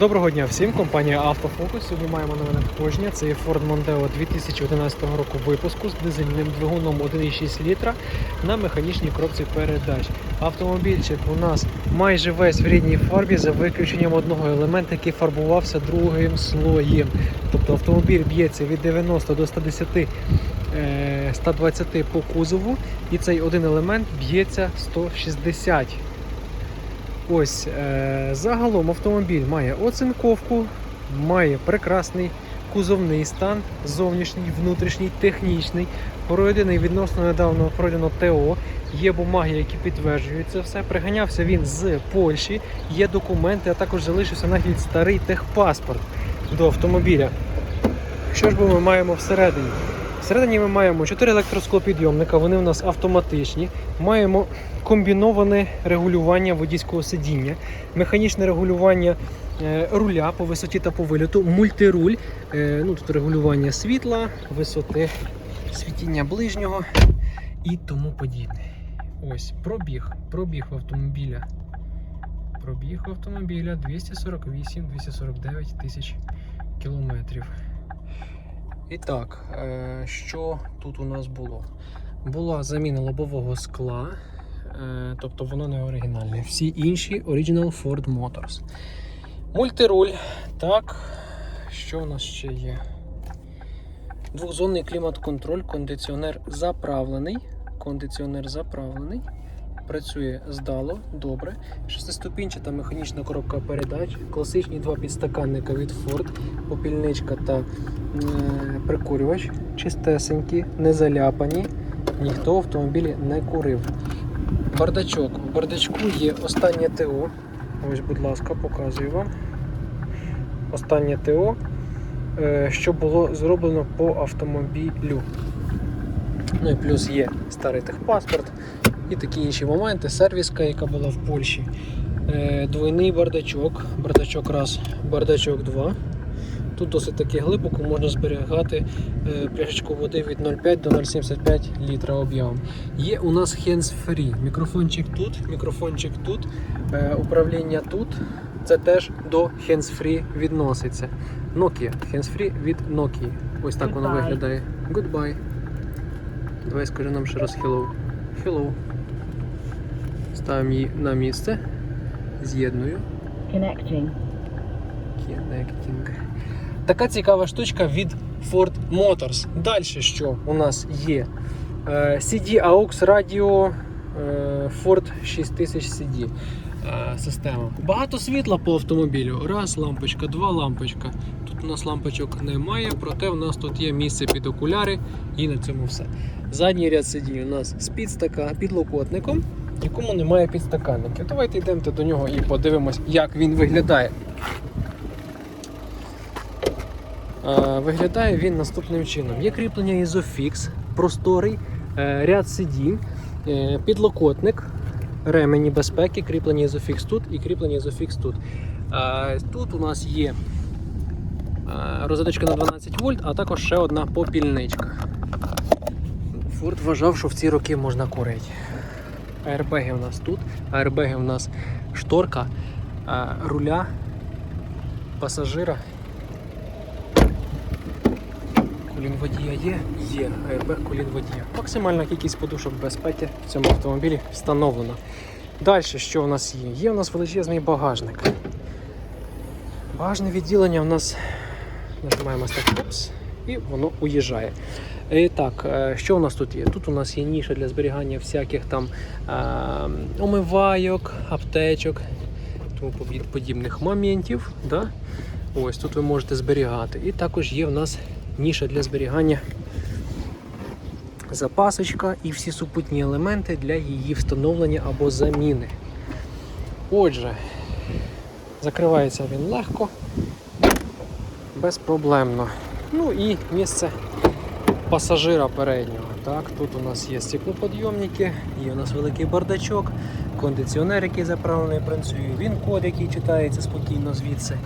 Доброго дня всім, компанія Автофокус. Сьогодні маємо нове надходження. Це є Ford Mondeo 2011 року випуску з дизельним двигуном 1,6 літра на механічній коробці передач. Автомобільчик у нас майже весь в рідній фарбі за виключенням одного елемента, який фарбувався другим слоєм. Тобто автомобіль б'ється від 90 до 110 е, 120 по кузову, і цей один елемент б'ється 160. Ось е, загалом автомобіль має оцинковку, має прекрасний кузовний стан, зовнішній, внутрішній, технічний. Пройдений відносно недавно пройдено ТО. Є бумаги, які підтверджують це все. Приганявся він з Польщі, є документи, а також залишився навіть старий техпаспорт до автомобіля. Що ж бо ми маємо всередині? Всередині ми маємо 4 електросклопідйомника, вони у нас автоматичні. Маємо комбіноване регулювання водійського сидіння, механічне регулювання е, руля по висоті та по виліту, мультируль, е, ну, тут регулювання світла, висоти, світіння ближнього і тому подібне. Ось пробіг, пробіг автомобіля. Пробіг автомобіля 248-249 тисяч кілометрів. І так, е, що тут у нас було? Була заміна лобового скла, е, тобто воно не оригінальне. Всі інші Original Ford Motors. Мультируль. Так, що у нас ще є? Двохзонний клімат-контроль, кондиціонер заправлений. Кондиціонер заправлений. Працює здало, добре. Шестиступінчата механічна коробка передач, класичні два підстаканника від Ford, попільничка та е, прикурювач, чистесенькі, не заляпані. Ніхто в автомобілі не курив. Бардачок. В бардачку є останнє ТО. Ось, будь ласка, показую вам. Останнє ТО, е, що було зроблено по автомобілю. Ну і плюс є старий техпаспорт і такі інші моменти. Сервіска, яка була в Польщі. Е, Двойний бардачок, бардачок раз, бардачок два. Тут досить таки глибоко можна зберігати е, пляшечку води від 0,5 до 0,75 літра об'ємом. Є у нас hands-free. Мікрофончик тут, мікрофончик тут, е, управління тут. Це теж до hands-free відноситься. Nokia. Hands-free від Nokia. Ось так воно виглядає. Goodbye. Давай скажи нам ще раз hello. Hello. Ставимо її на місце. З'єдную. Connecting. Connecting. Така цікава штучка від Ford Motors. Далі що у нас є? Е, CD AUX радіо е, Ford 6000 CD е, система. Багато світла по автомобілю. Раз лампочка, два лампочка. Тут у нас лампочок немає, проте у нас тут є місце під окуляри і на цьому все. Задній ряд сидінь у нас з підстака, підлокотником, якому немає підстаканників. Давайте йдемо до нього і подивимось, як він виглядає. Виглядає він наступним чином. Є кріплення Isofix, просторий е, ряд сидінь, е, підлокотник, ремені безпеки, кріплення Isofix тут і кріплення Isofix тут. Тут у нас є розеточка на 12 вольт, а також ще одна попільничка. Форд вважав, що в ці роки можна курити. Аербеги у нас тут, аербеги у нас шторка, е, руля, пасажира Колін водія є? Є. Airbag колін водія. Максимальна кількість подушок безпеки в цьому автомобілі встановлена. Далі, що у нас є? Є у нас величезний багажник. Багажне відділення у нас нажимаємо опс, і воно уїжджає. І так, е, що у нас тут є? Тут у нас є ніша для зберігання всяких там е, омивайок, аптечок, тому подібних моментів. Да? Ось тут ви можете зберігати. І також є в нас ніша для зберігання запасочка і всі супутні елементи для її встановлення або заміни. Отже, закривається він легко, безпроблемно. Ну і місце пасажира переднього. Так, Тут у нас є стеклоподйомники, є у нас великий бардачок, кондиціонер, який заправлений працює, він код, який читається спокійно звідси.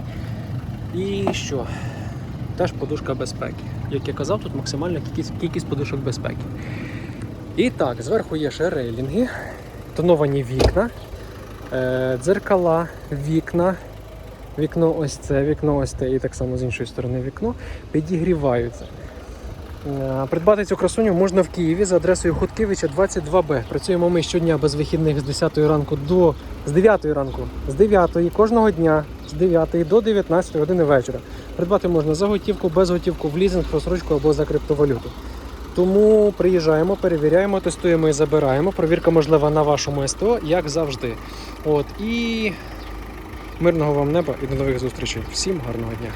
І що? Теж подушка безпеки. Як я казав, тут максимальна кількість, кількість подушок безпеки. І так, зверху є ще рейлінги, тоновані вікна, е, дзеркала, вікна, вікно ось це, вікно ось те, і так само з іншої сторони вікно підігріваються. Е, Придбати цю красуню можна в Києві за адресою Хуткевича 22Б. Працюємо ми щодня без вихідних з 10 ранку до з 9 ранку, з 9 кожного дня, з 9 до 19 години вечора. Придбати можна за готівку, без готівку, в лізинг, розсрочку або за криптовалюту. Тому приїжджаємо, перевіряємо, тестуємо і забираємо. Провірка можлива на вашому СТО, як завжди. От і мирного вам неба і до нових зустрічей. Всім гарного дня!